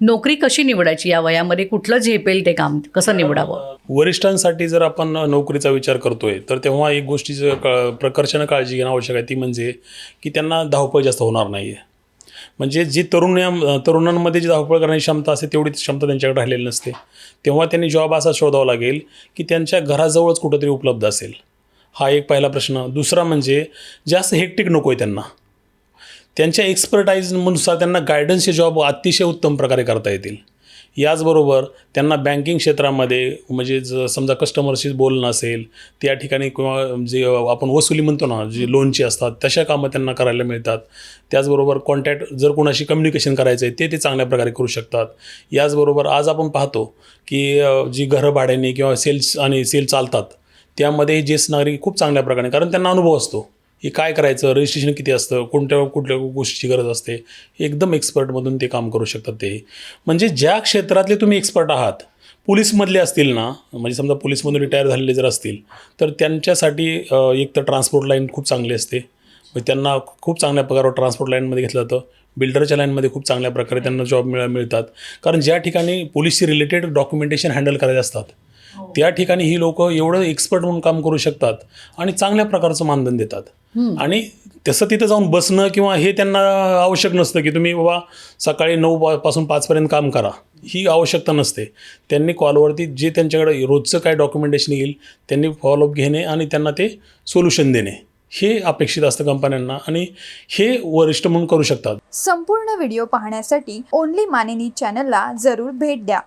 नोकरी कशी निवडायची? या वयामध्ये कुठलं झेपेल ते काम? कसं निवडावं? वरिष्ठांसाठी जर आपण नोकरीचा विचार करतोय तर तेव्हा एक गोष्टीचं क प्रकर्षानं काळजी घेणं आवश्यक आहे. ती म्हणजे की त्यांना धावपळ जास्त होणार नाही आहे म्हणजे जी तरुण तरुणांमध्ये जी धावपळ करण्याची क्षमता असते तेवढीच क्षमता त्यांच्याकडे राहिलेली नसते. तेव्हा त्यांनी जॉब असा शोधावा लागेल की त्यांच्या घराजवळच कुठंतरी उपलब्ध असेल. हा एक पहिला प्रश्न. दुसरा म्हणजे जास्त हेक्टिक नको आहे त्यांना. त्यांच्या एक्सपर्टाईजनुसार त्यांना गायडन्सचे जॉब अतिशय उत्तम प्रकारे करता येतील. याचबरोबर त्यांना बँकिंग क्षेत्रामध्ये म्हणजे ज समजा कस्टमरशी बोलणं असेल त्या ठिकाणी किंवा जे आपण वसुली म्हणतो ना जे लोनची असतात तशा कामं त्यांना करायला मिळतात. त्याचबरोबर कॉन्टॅक्ट जर कोणाशी कम्युनिकेशन करायचं आहे ते ते चांगल्या प्रकारे करू शकतात. याचबरोबर आज आपण पाहतो की जी घरं भाड्याने किंवा सेल्स आणि सेल चालतात त्यामध्ये ज्येष्ठ नागरिक खूप चांगल्या प्रकारे कारण त्यांना अनुभव असतो. हे काय करायचं? रजिस्ट्रेशन किती असतं? कोणत्या कुठल्या गोष्टीची गरज असते? एकदम एक्सपर्टमधून ते काम करू शकतात ते. म्हणजे ज्या क्षेत्रातले तुम्ही एक्सपर्ट आहात पोलीसमधले असतील ना म्हणजे समजा पोलीसमधून रिटायर झालेले जर असतील तर त्यांच्यासाठी एक तर ट्रान्सपोर्ट लाईन खूप चांगली असते. मग त्यांना खूप चांगल्या प्रकारावर ट्रान्सपोर्ट लाईनमध्ये घेतलं जातं. बिल्डरच्या लाईनमध्ये खूप चांगल्या प्रकारे त्यांना जॉब मिळ मिळतात. कारण ज्या ठिकाणी पोलिसची रिलेटेड डॉक्युमेंटेशन हँडल करायचे असतात त्या ठिकाणी ही लोक एवढं एक्सपर्ट म्हणून काम करू शकतात आणि चांगल्या प्रकारचं मानधन देतात. आणि तसं तिथं जाऊन बसणं किंवा हे त्यांना आवश्यक नसतं की तुम्ही बाबा सकाळी नऊ पासून पाचपर्यंत काम करा. ही आवश्यकता नसते. त्यांनी कॉलवरती जे त्यांच्याकडे रोजचं काय डॉक्युमेंटेशन येईल त्यांनी फॉलोअप घेणे आणि त्यांना ते सोल्युशन देणे. हे अपेक्षित असतं कंपन्यांना आणि हे वरिष्ठ म्हणून करू शकतात. संपूर्ण व्हिडिओ पाहण्यासाठी ओनली मानिनी चॅनलला जरूर भेट द्या.